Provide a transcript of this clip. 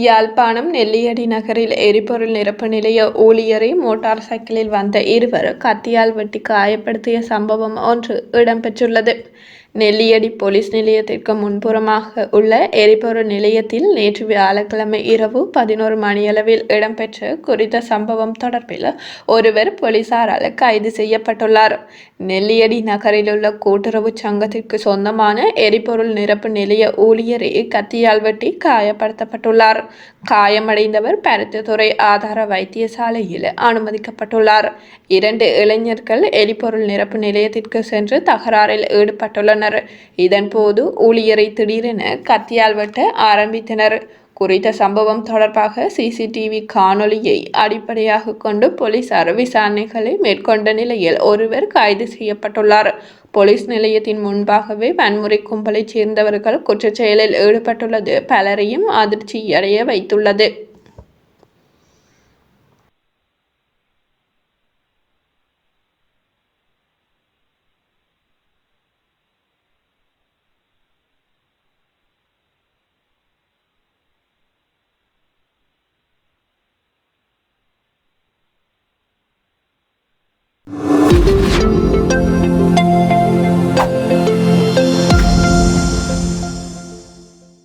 யாழ்ப்பாணம் நெல்லியடி நகரில் எரிபொருள் நிரப்பு நிலைய ஊழியரை மோட்டார் சைக்கிளில் வந்த இருவர் கத்தியால் வெட்டி காயப்படுத்திய சம்பவம் ஒன்று இடம்பெற்றுள்ளது. நெல்லியடி போலீஸ் நிலையத்திற்கு முன்புறமாக உள்ள எரிபொருள் நிலையத்தில் நேற்று வியாழக்கிழமை இரவு பதினோரு மணியளவில் இடம்பெற்ற குறித்த சம்பவம் தொடர்பில் ஒருவர் போலீசாரால் கைது செய்யப்பட்டுள்ளார். நெல்லியடி நகரில் உள்ள கூட்டுறவு சங்கத்திற்கு சொந்தமான எரிபொருள் நிரப்பு நிலைய ஊழியரை கத்தியால் வெட்டி காயப்படுத்தப்பட்டுள்ளார். காயமடைந்தவர் பருத்தித்துறை ஆதார வைத்தியசாலையில் அனுமதிக்கப்பட்டுள்ளார். இரண்டு இளைஞர்கள் எரிபொருள் நிரப்பு நிலையத்திற்கு சென்று தகராறில் ஈடுபட்டுள்ளனர். இதன்போது ஊழியரை திடீரென கத்தியால் வெட்ட ஆரம்பித்தனர். குறித்த சம்பவம் தொடர்பாக சிசிடிவி காணொளியை அடிப்படையாக கொண்டு போலீசார் விசாரணைகளை மேற்கொண்ட நிலையில் ஒருவர் கைது செய்யப்பட்டுள்ளார். போலீஸ் நிலையத்தின் முன்பாகவே வன்முறை கும்பலைச் சேர்ந்தவர்கள் குற்றச்செயலில் ஈடுபட்டுள்ளது. பலரையும் அதிர்ச்சியடைய வைத்துள்ளது.